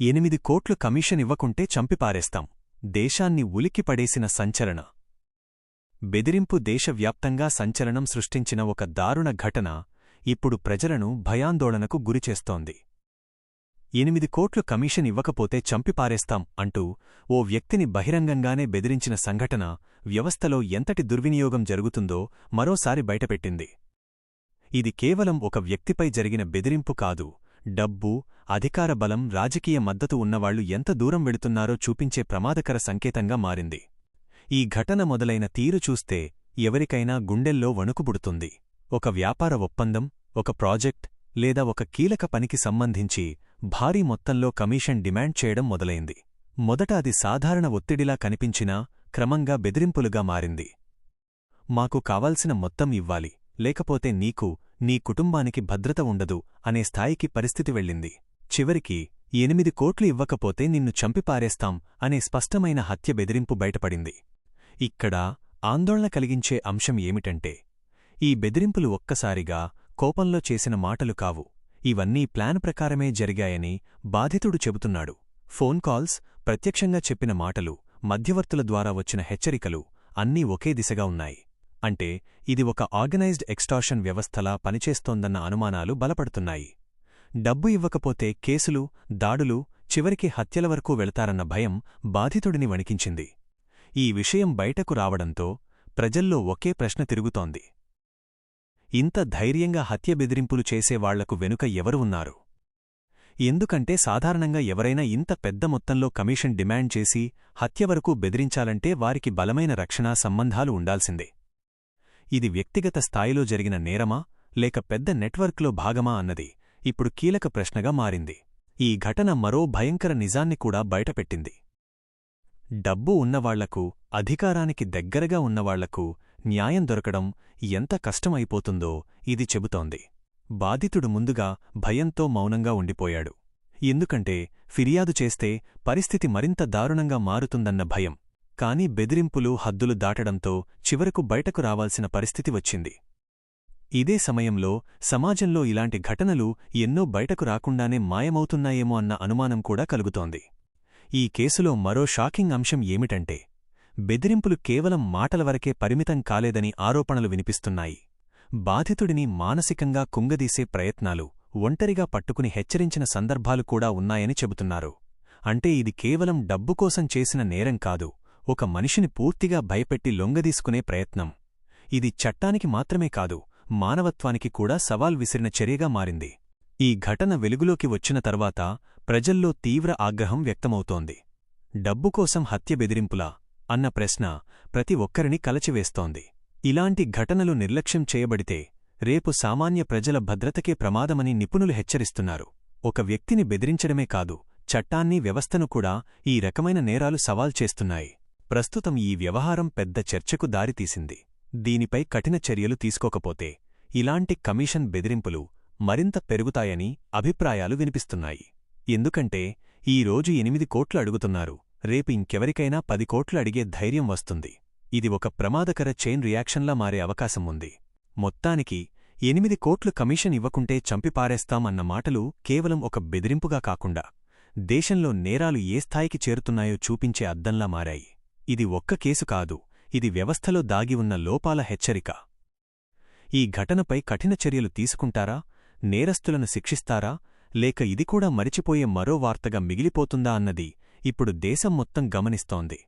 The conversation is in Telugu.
ఎనిమిది కోట్లు కమిషన్ ఇవ్వకుంటే చంపిపారేస్తాం. దేశాన్ని ఉలిక్కిపడేసిన సంచలన. బెదిరింపు దేశవ్యాప్తంగా సంచలనం సృష్టించిన ఒక దారుణ ఘటన ఇప్పుడు ప్రజలను భయాందోళనకు గురిచేస్తోంది. ఎనిమిది కోట్లు కమిషన్ ఇవ్వకపోతే చంపిపారేస్తాం అంటూ ఓ వ్యక్తిని బహిరంగంగానే బెదిరించిన సంఘటన వ్యవస్థలో ఎంతటి దుర్వినియోగం జరుగుతుందో మరోసారి బయటపెట్టింది. ఇది కేవలం ఒక వ్యక్తిపై జరిగిన బెదిరింపు కాదు డబ్బు అధికార బలం రాజకీయ మద్దతు ఉన్నవాళ్ళు ఎంత దూరం వెళుతున్నారో చూపించే ప్రమాదకర సంకేతంగా మారింది. ఈ ఘటన మొదలైన తీరు చూస్తే ఎవరికైనా గుండెల్లో వణుకుబుడుతుంది ఒక వ్యాపార ఒప్పందం ఒక ప్రాజెక్ట్ లేదా ఒక కీలక పనికి సంబంధించి భారీ మొత్తంలో కమిషన్ డిమాండ్ చేయడం మొదలైంది. మొదట అది సాధారణ ఒత్తిడిలా కనిపించినా క్రమంగా బెదిరింపులుగా మారింది. మాకు కావాల్సిన మొత్తం ఇవ్వాలి లేకపోతే నీకు నీ కుటుంబానికి భద్రత ఉండదు అనే స్థాయికి పరిస్థితి వెళ్ళింది. చివరికి ఎనిమిది కోట్లు ఇవ్వకపోతే నిన్ను చంపిపారేస్తాం అనే స్పష్టమైన హత్య బెదిరింపు బయటపడింది. ఇక్కడ ఆందోళన కలిగించే అంశం ఏమిటంటే ఈ బెదిరింపులు ఒక్కసారిగా కోపంలో చేసిన మాటలు కావు. ఇవన్నీ ప్లాన్ ప్రకారమే జరిగాయని బాధితుడు చెబుతున్నాడు. ఫోన్ కాల్స్ ప్రత్యక్షంగా చెప్పిన మాటలు మధ్యవర్తుల ద్వారా వచ్చిన హెచ్చరికలు అన్నీ ఒకే దిశగా ఉన్నాయి. అంటే ఇది ఒక ఆర్గనైజ్డ్ ఎక్స్టార్షన్ వ్యవస్థలా పనిచేస్తోందన్న అనుమానాలు బలపడుతున్నాయి. డబ్బు ఇవ్వకపోతే కేసులు దాడులు చివరికి హత్యల వరకు వెళతారన్న భయం బాధితుడిని వణికించింది. ఈ విషయం బయటకు రావడంతో ప్రజల్లో ఒకే ప్రశ్న తిరుగుతోంది. ఇంత ధైర్యంగా హత్య బెదిరింపులు చేసేవాళ్ళకు వెనుక ఎవరు ఉన్నారు? ఎందుకంటే సాధారణంగా ఎవరైనా ఇంత పెద్ద మొత్తంలో కమిషన్ డిమాండ్ చేసి హత్య వరకు బెదిరించాలంటే వారికి బలమైన రక్షణా సంబంధాలు ఉండాల్సిందే. ఇది వ్యక్తిగత స్థాయిలో జరిగిన నేరమా లేక పెద్ద నెట్వర్క్లో భాగమా అన్నది ఇప్పుడు కీలక ప్రశ్నగా మారింది. ఈ ఘటన మరో భయంకర నిజాన్ని కూడా బయటపెట్టింది. డబ్బు ఉన్నవాళ్ళకు అధికారానికి దగ్గరగా ఉన్నవాళ్ళకు న్యాయం దొరకడం ఎంత కష్టమైపోతుందో ఇది చెబుతోంది. బాధితుడు ముందుగా భయంతో మౌనంగా ఉండిపోయాడు. ఎందుకంటే ఫిర్యాదు చేస్తే పరిస్థితి మరింత దారుణంగా మారుతుందన్న భయం. కాని బెదిరింపులు హద్దులు దాటడంతో చివరకు బయటకు రావాల్సిన పరిస్థితి వచ్చింది. ఇదే సమయంలో సమాజంలో ఇలాంటి ఘటనలు ఎన్నో బయటకు రాకుండానే మాయమవుతున్నాయేమో అన్న అనుమానం కూడా కలుగుతోంది. ఈ కేసులో మరో షాకింగ్ అంశం ఏమిటంటే బెదిరింపులు కేవలం మాటల వరకే పరిమితం కాలేదని ఆరోపణలు వినిపిస్తున్నాయి. బాధితుడిని మానసికంగా కుంగదీసే ప్రయత్నాలు ఒంటరిగా పట్టుకుని హెచ్చరించిన సందర్భాలు కూడా ఉన్నాయని చెబుతున్నారు. అంటే ఇది కేవలం డబ్బు కోసం చేసిన నేరం కాదు ఒక మనిషిని పూర్తిగా భయపెట్టి లొంగదీసుకునే ప్రయత్నం. ఇది చట్టానికి మాత్రమే కాదు మానవత్వానికి కూడా సవాల్ విసిరిన చర్యగా మారింది. ఈ ఘటన వెలుగులోకి వచ్చిన తర్వాత ప్రజల్లో తీవ్ర ఆగ్రహం వ్యక్తమవుతోంది. డబ్బు కోసం హత్య బెదిరింపులా అన్న ప్రశ్న ప్రతి ఒక్కరిని కలచివేస్తోంది. ఇలాంటి ఘటనలు నిర్లక్ష్యం చేయబడితే రేపు సామాన్య ప్రజల భద్రతకే ప్రమాదమని నిపుణులు హెచ్చరిస్తున్నారు. ఒక వ్యక్తిని బెదిరించడమే కాదు చట్టాన్ని వ్యవస్థను కూడా ఈ రకమైన నేరాలు సవాల్ చేస్తున్నాయి. ప్రస్తుతం ఈ వ్యవహారం పెద్ద చర్చకు దారితీసింది. దీనిపై కఠిన చర్యలు తీసుకోకపోతే ఇలాంటి కమిషన్ బెదిరింపులు మరింత పెరుగుతాయని అభిప్రాయాలు వినిపిస్తున్నాయి. ఎందుకంటే ఈ రోజు ఎనిమిది కోట్లు అడుగుతున్నారు. రేపు ఇంకెవరికైనా పది కోట్లు అడిగే ధైర్యం వస్తుంది. ఇది ఒక ప్రమాదకర చైన్ రియాక్షన్లా మారే అవకాశం ఉంది. మొత్తానికి ఎనిమిది కోట్లు కమిషన్ ఇవ్వకుంటే చంపిపారేస్తాం అన్న మాటలు కేవలం ఒక బెదిరింపుగా కాకుండా దేశంలో నేరాలు ఏ స్థాయికి చేరుతున్నాయో చూపించే అద్దంలా మారాయి. ఇది ఒక్క కేసు కాదు ఇది వ్యవస్థలో దాగి ఉన్న లోపాల హెచ్చరిక. ఈ ఘటనపై కఠిన చర్యలు తీసుకుంటారా? నేరస్తులను శిక్షిస్తారా? లేక ఇది కూడా మరిచిపోయే మరో వార్తగా మిగిలిపోతుందా అన్నది ఇప్పుడు దేశం మొత్తం గమనిస్తోంది.